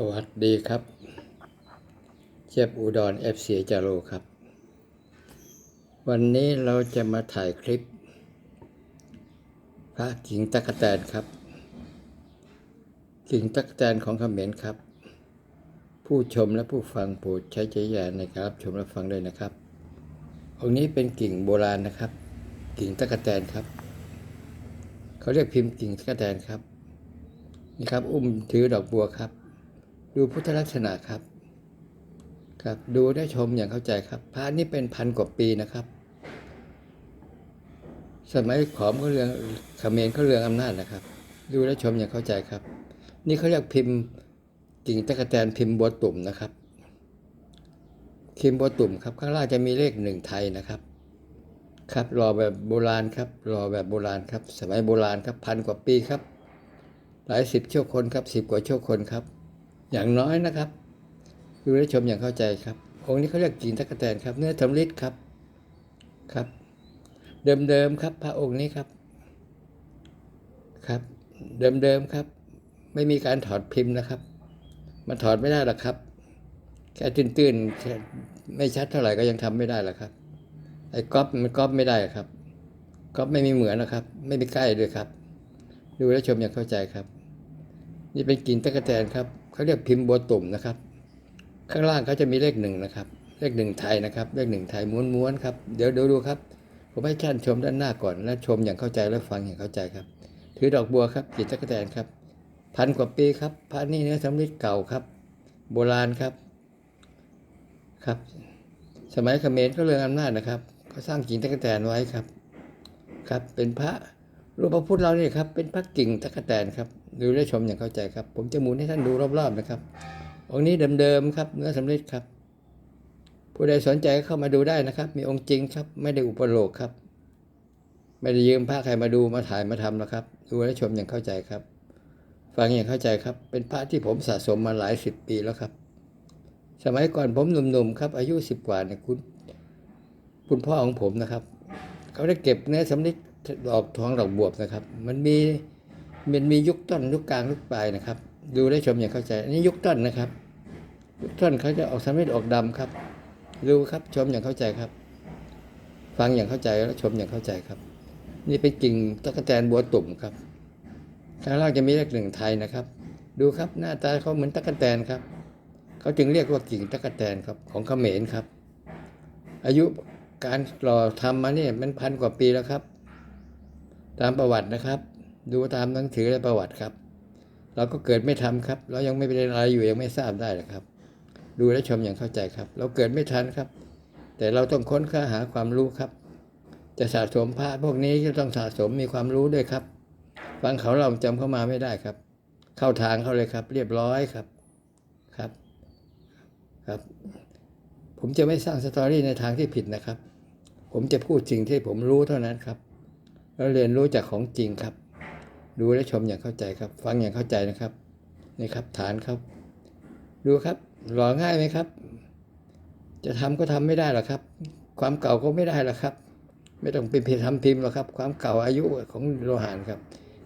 สวัสดีครับ เจ็บอุดรเอฟซีจาโรครับ วันนี้เราจะมาถ่ายคลิป พระกิ่งตะกแตนครับกิ่งตะกแตนของเขมรครับ ผู้ชมและผู้ฟังโปรดใช้ใจญาณในการรับชมและฟังด้วยนะครับองค์นี้เป็นกิ่งโบราณนะครับ กิ่งตะกแตนครับ เขาเรียกพิมพ์กิ่งตะกแตนครับนี่ครับ อุ้มถือดอกบัวครับ ดูพุทธลักษณะครับ ครับดูได้ชมอย่างเข้าใจครับ พระนี่เป็นพันกว่าปีนะครับ สมัยขอมเขาเรืองเขมรเขาเรืองอำนาจนะครับ ดูได้ชมอย่างเข้าใจครับ นี่เขาเรียกพิมพ์กิ่งตะกแตนพิมพ์บัวตุ่มนะครับพิมพ์บัวตุ่มครับ ข้างล่างจะมีเลขหนึ่งไทยนะครับ ครับรอแบบโบราณครับรอแบบโบราณครับ สมัยโบราณครับพันกว่าปีครับ หลายสิบเชี่ยวคนครับสิบกว่าเชี่ยวคนครับ อย่างน้อยนะครับดูและชมอย่างเข้าใจครับ องค์นี้เขาเรียกกิ่งตะกแตนครับ เนื้อทำลิดครับครับ เดิมๆครับ พระองค์นี้ครับครับ เดิมๆครับ ไม่มีการถอดพิมพ์นะครับ มันถอดไม่ได้หรอกครับ แค่ตื้นๆไม่ชัดเท่าไหร่ก็ยังทำไม่ได้หรอกครับ ไอ้ก๊อปมันก๊อปไม่ได้ครับก๊อปไม่มีเหมือนนะครับ ไม่มีใกล้ด้วยครับ ดูและชมอย่างเข้าใจครับ นี่เป็นกิ่งตะกแตนครับเขาเรียกพิมพ์บัวตุ่มนะครับ ข้างล่างเขาจะมีเลขหนึ่งนะครับ เลขหนึ่งไทยนะครับ เลขหนึ่งไทยม้วนๆครับเดี๋ยวเดี๋ยวดูครับผมให้ท่านชมด้านหน้าก่อนและชมอย่างเข้าใจและฟังอย่างเข้าใจครับ ถือดอกบัวครับกิ่งตะกแตนครับ พันกว่าปีครับพระนี่เนื้อสำริดเก่าครับ โบราณครับครับ สมัยเขมรเขาเรืองอำนาจนะครับเขาสร้างกิ่งตะกแตนไว้ครับ ครับเป็นพระ รูปพระพุทธเราเนี่ยครับเป็นพระกิ่งตะกแตนครับดูและชมอย่างเข้าใจครับ ผมจะหมุนให้ท่านดูรอบๆนะครับ องค์นี้เดิมๆครับเนื้อสำริดครับ ผู้ใดสนใจก็เข้ามาดูได้นะครับ มีองค์จริงครับ ไม่ได้อุปโลกครับ ไม่ได้ยืมพระใครมาดูมาถ่ายมาทำนะครับ ดูและชมอย่างเข้าใจครับ ฟังอย่างเข้าใจครับ เป็นพระที่ผมสะสมมาหลายสิบปีแล้วครับ สมัยก่อนผมหนุ่มๆครับ อายุสิบกว่าเนี่ยคุณ คุณพ่อของผมนะครับ เขาได้เก็บเนื้อสำริด ดอกทองดอกบวบนะครับ มันมีมันมียุคต้นยุคกลางยุคปลายนะครับ ดูได้ชมอย่างเข้าใจ อันนี้ยุคต้นนะครับ ยุคต้นเขาจะออกสำริดออกดำครับ ดูครับชมอย่างเข้าใจครับ ฟังอย่างเข้าใจแล้วชมอย่างเข้าใจครับ นี่เป็นกิ่งตะกแตนบัวตุ่มครับข้างล่างจะมีเลขหนึ่งไทยนะครับ ดูครับหน้าตาเขาเหมือนตะกแตนครับเขาจึงเรียกว่ากิ่งตะกแตนครับของเขมรครับ อายุการหล่อทำมาเนี่ยมันพันกว่าปีแล้วครับ ตามประวัตินะครับ ดูตามหนังสือและประวัติครับ เราก็เกิดไม่ทำครับ เรายังไม่เป็นอะไรอยู่ยังไม่ทราบได้หรอกครับ ดูและชมอย่างเข้าใจครับ เราเกิดไม่ทันครับ แต่เราต้องค้นค้าหาความรู้ครับ จะสะสมพระพวกนี้ก็ต้องสะสมมีความรู้ด้วยครับ ฟังเขาเราจำเข้ามาไม่ได้ครับ เข้าทางเขาเลยครับ เรียบร้อยครับครับครับ ผมจะไม่สร้างสตอรี่ในทางที่ผิดนะครับ ผมจะพูดสิ่งที่ผมรู้เท่านั้นครับ แล้วเรียนรู้จากของจริงครับ ดูและชมอย่างเข้าใจครับ ฟังอย่างเข้าใจนะครับนี่ครับฐานครับ ดูครับหล่อง่ายไหมครับ จะทำก็ทำไม่ได้หรอกครับ ความเก่าก็ไม่ได้หรอกครับ ไม่ต้องเป็นเพทำพิมพ์หรอกครับ ความเก่าอายุของโลหะครับ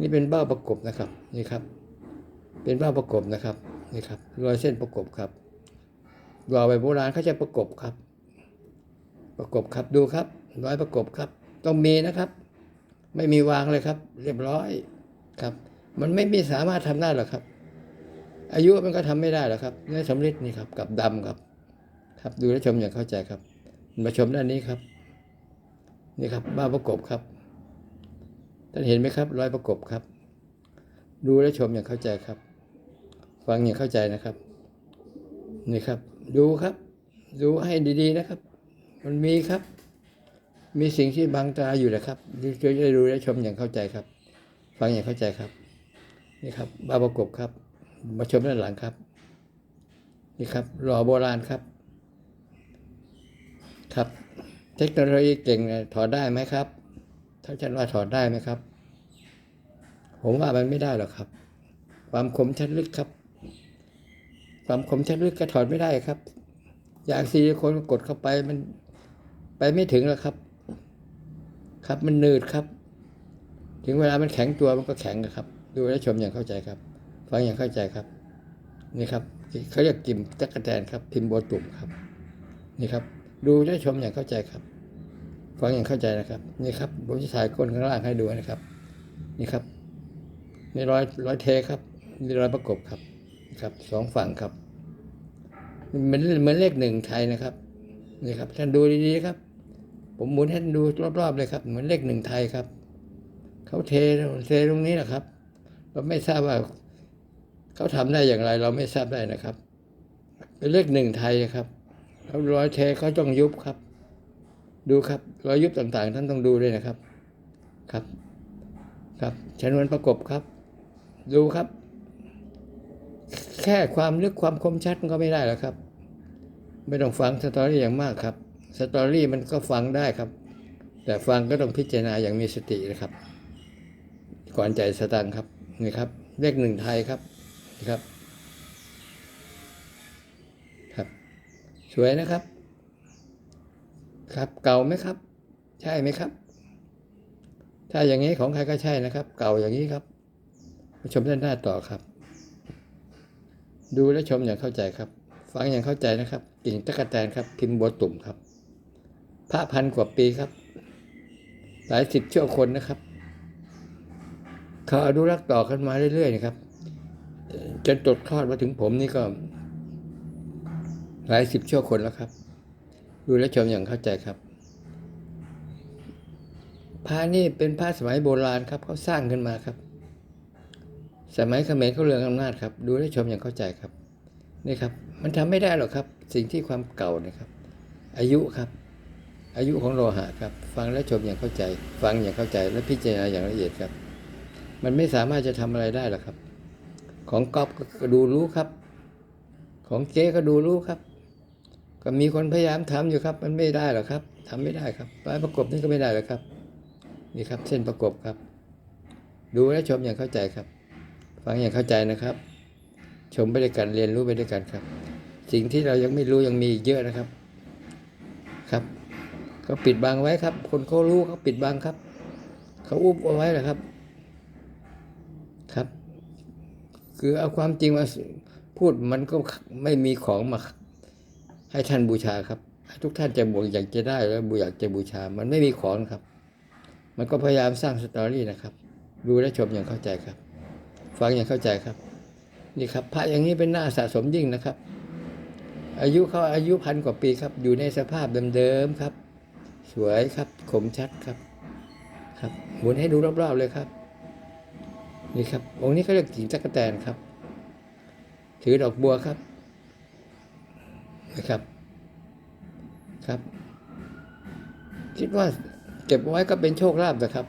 นี่เป็นเบ้าประกบนะครับนี่ครับ เป็นเบ้าประกบนะครับนี่ครับรอยเส้นประกบครับรอยแบบโบราณเขาจะประกบครับ ประกบครับดูครับรอยประกบครับ ต้องมีนะครับ ไม่มีวางเลยครับ เรียบร้อยครับ มันไม่มีสามารถทำได้หรอกครับ อายุมันก็ทำไม่ได้หรอกครับเนื้อสำริดนี่ครับ กับดำครับ ครับดูและชมอย่างเข้าใจครับ มาชมด้านนี้ครับ นี่ครับบ้าประกบครับท่านเห็นไหมครับรอยประกบครับ ดูและชมอย่างเข้าใจครับ ฟังอย่างเข้าใจนะครับ นี่ครับ ดูครับ ดูให้ดีๆนะครับ มันมีครับ มีสิ่งที่บังตาอยู่นะครับจะได้ดูและชมอย่างเข้าใจครับ ฟังอย่างเข้าใจครับ นี่ครับบ้าประกบครับ มาชมด้านหลังครับ นี่ครับหล่อโบราณครับ ครับ เทคโนโลยีเก่งเนี่ยถอดได้ไหมครับถ้าฉันว่าถอดได้ไหมครับ ผมว่ามันไม่ได้หรอกครับ ความคมชัดลึกครับ ความคมชัดลึกก็ถอดไม่ได้ครับ อย่างซิลิโคนกดเข้าไปมันไปไม่ถึงแล้วครับ ครับ มันหนืดครับ ถึงเวลามันแข็งตัวมันก็แข็งครับ ดูและชมอย่างเข้าใจครับ ฟังอย่างเข้าใจครับนี่ครับเขาเรียกกิมตั๊กแตนครับพิมพ์โบตุ่มครับ นี่ครับ ดูและชมอย่างเข้าใจครับ ฟังอย่างเข้าใจนะครับ นี่ครับผมจะถ่ายก้นข้างล่างให้ดูนะครับ นี่ครับนี่ร้อยร้อยเทครับนี่ร้อยประกบครับครับสองฝั่งครับเหมือนเหมือนเลขหนึ่งไทยนะครับนี่ครับ ท่านดูดีๆครับ ผมหมุนให้ดูรอบๆเลยครับ เหมือนเลขหนึ่งไทยครับเขาเทเทตรงนี้นะครับ เราไม่ทราบว่าเขาทำได้อย่างไร เราไม่ทราบได้นะครับ เป็นเลขหนึ่งไทยครับแล้วรอยเทเขาต้องยุบครับ ดูครับรอยยุบต่างๆ ท่านต้องดูด้วยนะครับ ครับ ครับชนวนประกบครับ ดูครับ แค่ความลึกความคมชัดมันก็ไม่ได้แล้วครับ ไม่ต้องฟังสตอรี่อย่างมากครับ สตอรี่มันก็ฟังได้ครับ แต่ฟังก็ต้องพิจารณาอย่างมีสตินะครับ ก่อนใจสตังค์ครับนี่ครับ เลขหนึ่งไทยครับนี่ครับ ครับ สวยนะครับ ครับเก่าไหมครับ ใช่ไหมครับ ถ้าอย่างนี้ของใครก็ใช่นะครับ เก่าอย่างนี้ครับมาชมด้านหน้าต่อครับ ดูและชมอย่างเข้าใจครับ ฟังอย่างเข้าใจนะครับกิ่งตะกแตนครับพิมพ์บัวตุ่มครับ ระพันกว่าปีครับ หลายสิบเชี่วคนนะครับเขาอนุรักษ์ต่อกันมาเรื่อยๆนะครับ จนตกทอดมาถึงผมนี่ก็ หลายสิบเชี่วคนแล้วครับ ดูและชมอย่างเข้าใจครับพระนี่เป็นพระสมัยโบราณครับเขาสร้างขึ้นมาครับ สมัยเขมรเขาเรืองอำนาจครับ ดูและชมอย่างเข้าใจครับนี่ครับ มันทำไม่ได้หรอกครับ สิ่งที่ความเก่านะครับ อายุครับ อายุของโลหะครับ ฟังและชมอย่างเข้าใจ ฟังอย่างเข้าใจและพิจารณาอย่างละเอียดครับ มันไม่สามารถจะทำอะไรได้หรอกครับ ของก๊อฟก็ดูรู้ครับ ของเจ๊ก็ดูรู้ครับ ก็มีคนพยายามทำอยู่ครับ มันไม่ได้หรอกครับทำไม่ได้ครับปลายประกบนี่ก็ไม่ได้หรอกครับ นี่ครับ เส้นประกบครับ ดูและชมอย่างเข้าใจครับ ฟังอย่างเข้าใจนะครับ ชมไปด้วยกันเรียนรู้ไปด้วยกันครับ สิ่งที่เรายังไม่รู้ยังมีเยอะนะครับ เขาปิดบังไว้ครับ คนเขารู้เขาปิดบังครับ เขาอุบเอาไว้แหละครับ ครับ คือเอาความจริงมาพูดมันก็ไม่มีของมาให้ท่านบูชาครับให้ทุกท่านจะบวกอยากจะได้แล้วบูอยากจะบูชา มันไม่มีของครับ มันก็พยายามสร้างสตอรี่นะครับ ดูและชมอย่างเข้าใจครับ ฟังอย่างเข้าใจครับ นี่ครับ พระอย่างนี้เป็นหน้าสะสมยิ่งนะครับ อายุเขาอายุพันกว่าปีครับ อยู่ในสภาพเดิมๆครับ สวยครับคมชัดครับ ครับหมุนให้ดูรอบๆเลยครับ นี่ครับ องค์นี้เขาเรียกกิ่งจักรแตนครับ ถือดอกบัวครับนะครับ ครับ คิดว่าเก็บไว้ก็เป็นโชคลาภนะครับ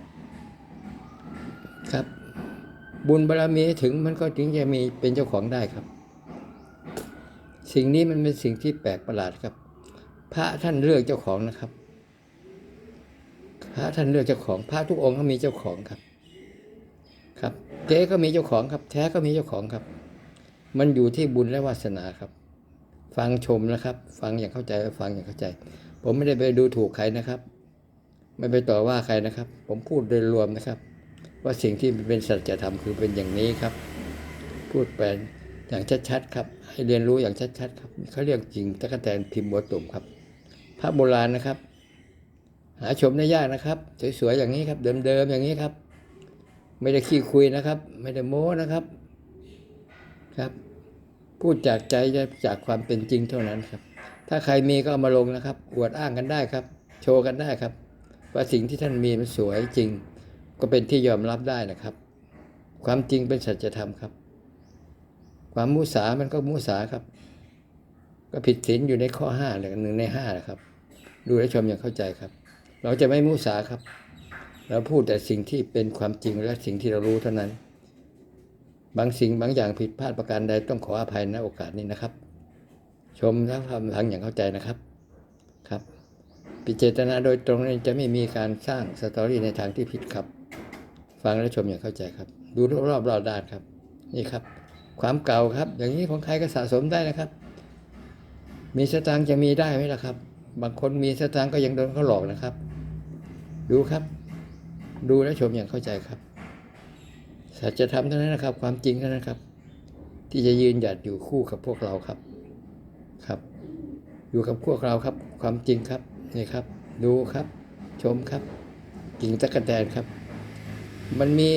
ครับ บุญบารมีถึงมันก็ถึงจะมีเป็นเจ้าของได้ครับ สิ่งนี้มันเป็นสิ่งที่แปลกประหลาดครับ พระท่านเลือกเจ้าของนะครับ พระท่านเลือกเจ้าของ พระทุกองค์ก็มีเจ้าของครับ ครับเจ๊ก็มีเจ้าของครับ แท้ก็มีเจ้าของครับ มันอยู่ที่บุญและวาสนาครับ ฟังชมนะครับ ฟังอย่างเข้าใจฟังอย่างเข้าใจ ผมไม่ได้ไปดูถูกใครนะครับ ไม่ไปต่อว่าใครนะครับ ผมพูดโดยรวมนะครับ ว่าสิ่งที่เป็นสัจธรรมคือเป็นอย่างนี้ครับ พูดไปอย่างชัดๆครับ ให้เรียนรู้อย่างชัดๆครับเขาเรียกจริงตะกแตนพิมพ์บัวตุ่มครับ พระโบราณนะครับ หาชมได้ยากนะครับ สวยๆอย่างนี้ครับ เดิมๆอย่างนี้ครับ ไม่ได้ขี้คุยนะครับ ไม่ได้โม้นะครับครับ พูดจากใจจากความเป็นจริงเท่านั้นครับ ถ้าใครมีก็เอามาลงนะครับ อวดอ้างกันได้ครับ โชว์กันได้ครับ ว่าสิ่งที่ท่านมีมันสวยจริง ก็เป็นที่ยอมรับได้นะครับ ความจริงเป็นสัจธรรมครับ ความมุสามันก็มุสาครับ ก็ผิดศีลอยู่ในข้อห้าเลยหนึ่งในห้านะครับ ดูและชมอย่างเข้าใจครับ เราจะไม่มุสาครับ เราพูดแต่สิ่งที่เป็นความจริงและสิ่งที่เรารู้เท่านั้น บางสิ่งบางอย่างผิดพลาดประการใดต้องขออภัยณโอกาสนี้นะครับ ชมและทำฟังอย่างเข้าใจนะครับครับพิจารณาโดยตรงนี้จะไม่มีการสร้างสตอรี่ในทางที่ผิดครับ ฟังและชมอย่างเข้าใจครับ ดูรอบๆรอบด้านครับ นี่ครับ ความเก่าครับ อย่างนี้ของใครก็สะสมได้นะครับ มีสตางค์จะมีได้ไหมล่ะครับ บางคนมีสตางค์ก็ยังโดนเขาหลอกนะครับ ดูครับ ดูและชมอย่างเข้าใจครับ สัจธรรมเท่านั้นนะครับ ความจริงเท่านั้นครับ ที่จะยืนหยัดอยู่คู่กับพวกเราครับ ครับ อยู่กับพวกเราครับ ความจริงครับนี่ครับ ดูครับ ชมครับกิ่งตะกแตนครับ มันมี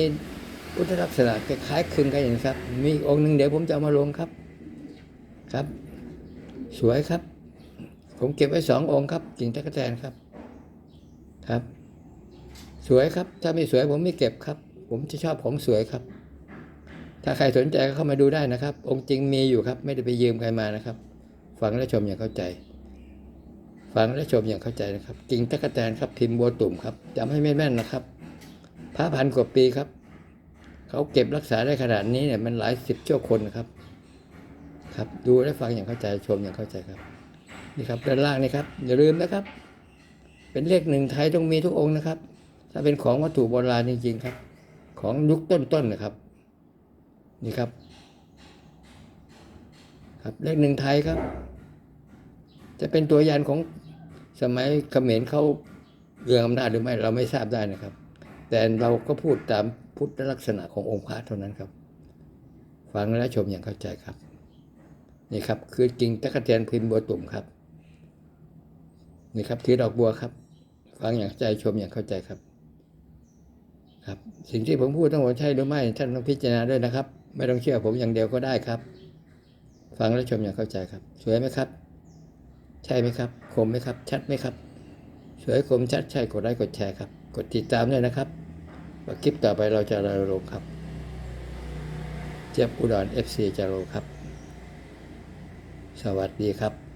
พุทธลักษณะคล้ายคลึงกันอย่างครับ มีองค์หนึ่งเดี๋ยวผมจะเอามาลงครับ ครับ สวยครับ ผมเก็บไว้สององค์ครับกิ่งตะกแตนครับครับ สวยครับ ถ้าไม่สวยผมไม่เก็บครับ ผมจะชอบของสวยครับ ถ้าใครสนใจก็เข้ามาดูได้นะครับ องค์จริงมีอยู่ครับ ไม่ได้ไปยืมใครมานะครับ ฟังและชมอย่างเข้าใจ ฟังและชมอย่างเข้าใจนะครับกิ่งตะกะแตนครับพิมพ์บัวตุ่มครับจำให้แม่นๆนะครับพระพันกว่าปีครับ เขาเก็บรักษาได้ขนาดนี้เนี่ยมันหลายสิบชั่วคนนะครับ ครับดูและฟังอย่างเข้าใจชมอย่างเข้าใจครับนี่ครับด้านล่างนี่ครับอย่าลืมนะครับ เป็นเลขหนึ่งไทยต้องมีทุกองค์นะครับ ถ้าเป็นของวัตถุโบราณจริงๆครับ ของยุคต้นๆนะครับ นี่ครับ ครับเลขหนึ่งไทยครับ จะเป็นตัวยันของสมัยเขมรเขาเรืองอำนาจหรือไม่เราไม่ทราบได้นะครับ แต่เราก็พูดตามพุทธลักษณะขององค์พระเท่านั้นครับฟังและชมอย่างเข้าใจครับ นี่ครับ คือกิ่งตะกะแตนพิมพ์บัวตุ่มครับ นี่ครับถือดอกบัวครับ ฟังอย่างใจชมอย่างเข้าใจครับ ครับสิ่งที่ผมพูดทั้งหมดใช่หรือไม่ท่านต้องพิจารณาด้วยนะครับ ไม่ต้องเชื่อผมอย่างเดียวก็ได้ครับ ฟังและชมอย่างเข้าใจครับ สวยไหมครับ ใช่ไหมครับคมไหมครับ ชัดไหมครับ สวยคมชัดใช่กดไลค์กดแชร์ครับกดติดตามด้วยนะครับว่าคลิปต่อไปเราจะรณรงครับเจี๊ยบอุดร FC จะลงครับ สวัสดีครับ